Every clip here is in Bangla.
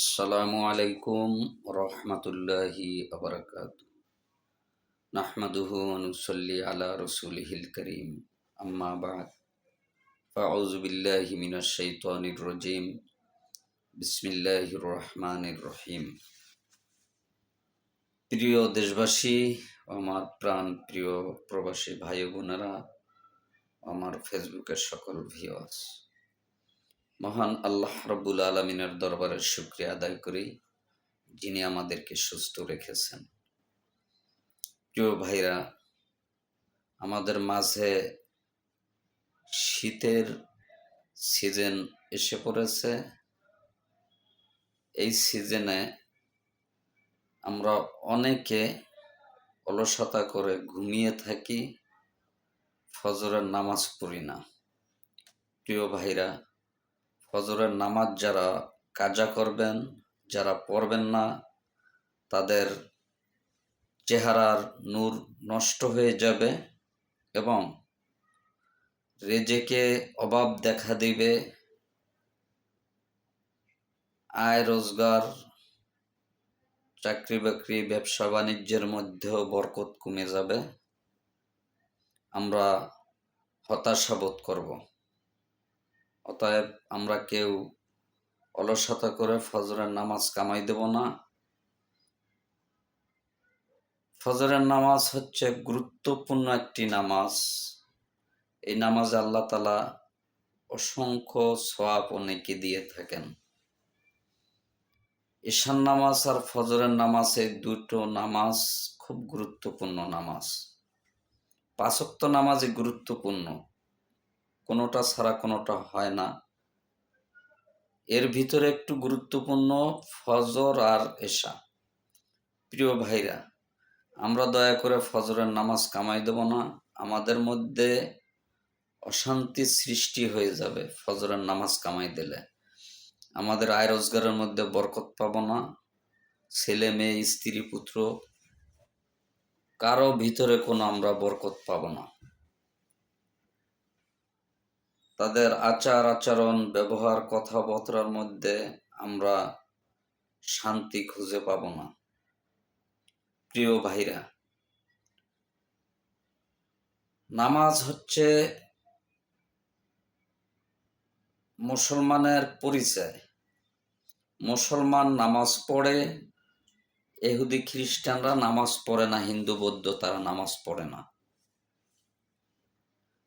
السلام عليكم ورحمة الله وبركاته نحمده ونصلي على رسوله الكريم أما بعد فأعوذ بالله من الشيطان الرجيم بسم الله الرحمن الرحيم প্রিয় দেশবাসী আমার প্রাণ প্রিয় প্রবাসী ভাই ও বোনেরা আমার ফেসবুকের সকল ভিউয়ার্স মহান আল্লাহ রব্বুল আলমিনের দরবারে শুক্রিয়া আদায় করি, যিনি আমাদেরকে সুস্থ রেখেছেন। প্রিয় ভাইরা, আমাদের মাঝে শীতের সিজন এসে পড়েছে। এই সিজনে আমরা অনেকে অলসতা করে ঘুমিয়ে থাকি, ফজরের নামাজ পড়ি না। প্রিয় ভাইরা ফজরের নামাজ যারা কাজা করবেন, যারা পড়বেন না, তাদের চেহারার নূর নষ্ট হয়ে যাবে এবং রেজেকে অভাব দেখা দিবে। আয় রোজগার চাকরি বাকরি ব্যবসা বাণিজ্যের মধ্যেও বরকত কমে যাবে। আমরা হতাশা বোধ করব। অতএব আমরা কেউ অলসতা করে ফজরের নামাজ কামাই দেব না। ফজরের নামাজ হচ্ছে গুরুত্বপূর্ণ একটি নামাজ। এই নামাজে আল্লাহ তালা অসংখ্য সোয়াব অনেকে দিয়ে থাকেন। ঈশান নামাজ আর ফজরের নামাজ এই দুটো নামাজ খুব গুরুত্বপূর্ণ নামাজ। পাঁচক্ত নামাজই গুরুত্বপূর্ণ। কোনোটা ছাড়া কোনোটা হয় না। এর ভিতরে একটু গুরুত্বপূর্ণ ফজর আর এশা। প্রিয় ভাইরা, আমরা দয়া করে ফজরের নামাজ কামাই দেব না। আমাদের মধ্যে অশান্তি সৃষ্টি হয়ে যাবে ফজরের নামাজ কামাই দিলে। আমাদের আয় রোজগারের মধ্যে বরকত পাব না। ছেলে, মেয়ে, স্ত্রী, পুত্র, কারও ভিতরে কোনো আমরা বরকত পাব না। তাদের আচার আচরণ, ব্যবহার, কথাবার্তার মধ্যে আমরা শান্তি খুঁজে পাব না। প্রিয় ভাইরা, নামাজ হচ্ছে মুসলমানের পরিচয়। মুসলমান নামাজ পড়ে, এহুদি খ্রিস্টানরা নামাজ পড়ে না, হিন্দু, বৌদ্ধ তারা নামাজ পড়ে না।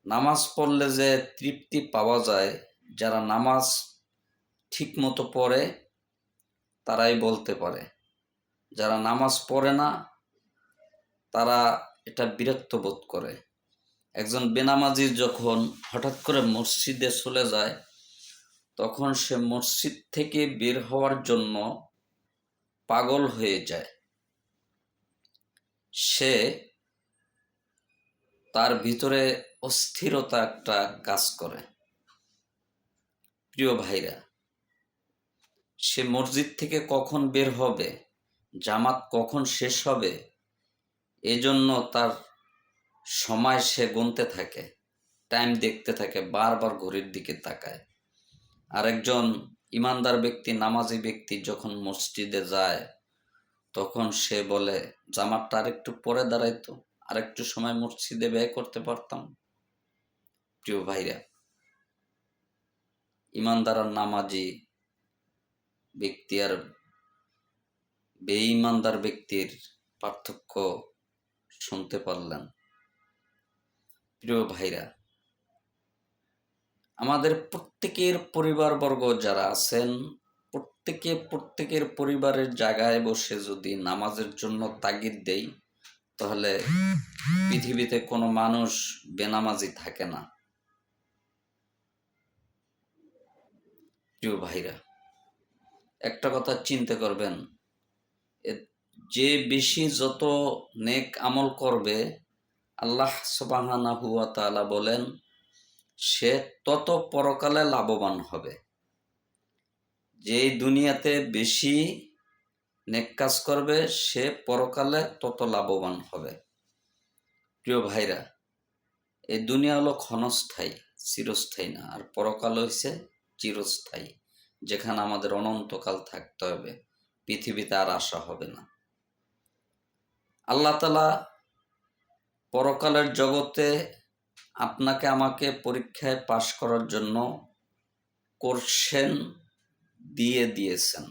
নামাজ পড়লে যে তৃপ্তি পাওয়া যায়, যারা নামাজ ঠিক মতো পড়ে, তারাই বলতে পারে। যারা নামাজ পড়ে না, তারা এটা বিরক্ত বোধ করে। একজন বেনামাজি যখন হঠাৎ করে মসজিদে চলে যায়, তখন সে মসজিদ থেকে বের হওয়ার জন্য পাগল হয়ে যায়। সে তার ভিতরে অস্থিরতা একটা কাজ করে। প্রিয় ভাইরা, সে মসজিদ থেকে কখন বের হবে, জামাত কখন শেষ হবে, এজন্য তার সময় সে গুনতে থাকে, টাইম দেখতে থাকে, বারবার ঘড়ির দিকে তাকায়। আর একজন ইমানদার ব্যক্তি, নামাজি ব্যক্তি যখন মসজিদে যায়, তখন সে বলে, জামাতটা আরেকটু পরে দাঁড়াইতো, আরেকটু সময় মসজিদে ব্যয় করতে পারতাম। প্রিয় ভাইরা ইমানদার আর নামাজি ব্যক্তি আর বেঈমানদার ব্যক্তির পার্থক্য শুনতে পারলেন। প্রিয় ভাইরা, আমাদের প্রত্যেকের পরিবারবর্গ যারা আছেন, প্রত্যেকে প্রত্যেকের পরিবারের জায়গায় বসে যদি নামাজের জন্য তাগিদ দেই, তাহলে পৃথিবীতে কোনো মানুষ বেনামাজি থাকে না। প্রিয় ভাইরা, একটা কথা চিন্তা করবেন যে বেশি যত নেক আমল করবে, আল্লাহ সবাহানা হুয়া তালা বলেন, সে তত পরকালে লাভবান হবে। যেই দুনিয়াতে বেশি নেক কাজ করবে, সে পরকালে তত লাভবান হবে। প্রিয় ভাইরা, এই দুনিয়া হলো ক্ষণস্থায়ী, চিরস্থায়ী না, আর পরকাল হচ্ছে চিরস্থায়ী, যেখানে আমাদের অনন্তকাল থাকতে হবে, পৃথিবীতে আর আসা হবে না। আল্লাহ তালা পরকালের জগতে আপনাকে আমাকে পরীক্ষায় পাশ করার জন্য কোর্সেন দিয়ে দিয়েছেন।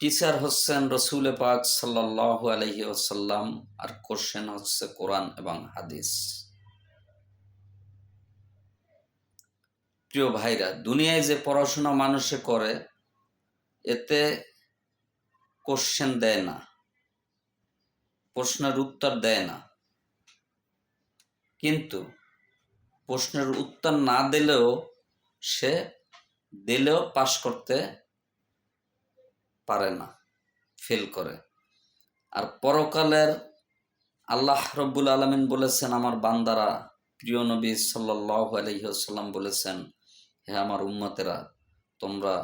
টিচার হচ্ছেন রসুল পাক সাল্লাহ আলহি ওসাল্লাম আর কোশ্চেন হচ্ছে কোরআন এবং হাদিস। প্রিয় ভাইরা, দুনিয়ায় যে পড়াশোনা মানুষে করে, এতে কোশ্চেন দেয় না। প্রশ্নের উত্তর দেয় না। কিন্তু প্রশ্নের উত্তর না দিলেও সে দিলেও পাশ করতে পারে না ফেল করে। আর পরকালের আল্লাহ রব্বুল আলমিন বলেছেন, আমার বান্দারা, প্রিয় নবী সাল্লাহ আলহিহাল্লাম বলেছেন হে আমার উম্মতেরা, তোমরা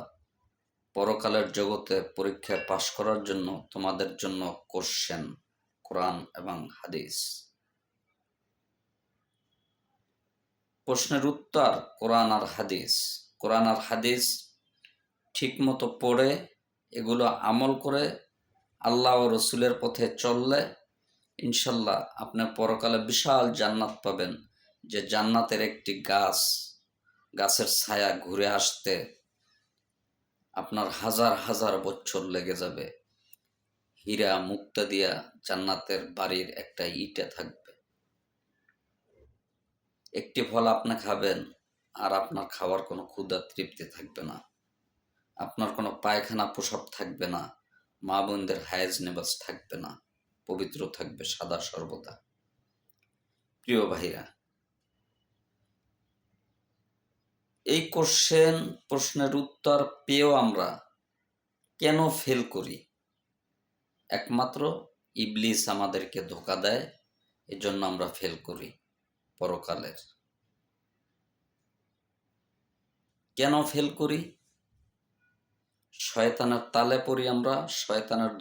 পরকালের জগতে পরীক্ষায় পাশ করার জন্য তোমাদের জন্য কোশ্চেন, কোরআন এবং হাদিস। প্রশ্নের উত্তর কোরআন আর হাদিস। কোরআন আর হাদিস ঠিকমতো পড়ে, এগুলো আমল করে আল্লাহ ও রসুলের পথে চললে ইনশাল্লাহ আপনার পরকালে বিশাল জান্নাত পাবেন, যে জান্নাতের একটি গাছ গাছের ছায়া ঘুরে আসতে আপনার হাজার হাজার বছর লেগে যাবে। হীরা মুক্তা দিয়া জান্নাতের বাড়ির একটা ইটে থাকবে। একটি ফল আপনি খাবেন আর আপনার খাওয়ার কোনো ক্ষুদা তৃপ্তি থাকবে না। আপনার কোনো পায়খানা পোশাক থাকবে না। মা বোনদের হায়েজ নেবাজ থাকবে না। পবিত্র থাকবে সাদা সর্বদা। প্রিয় ভাইরা এই কোশ্চেন প্রশ্নের উত্তর পেয়েও আমরা কেন ফেল করি? একমাত্র ইবলিস আমাদেরকে ধোকা দেয়, এজন্য আমরা ফেল করি পরকালের। কেন ফেল করি? শয়তানের তালে পড়ি আমরা, শয়তানের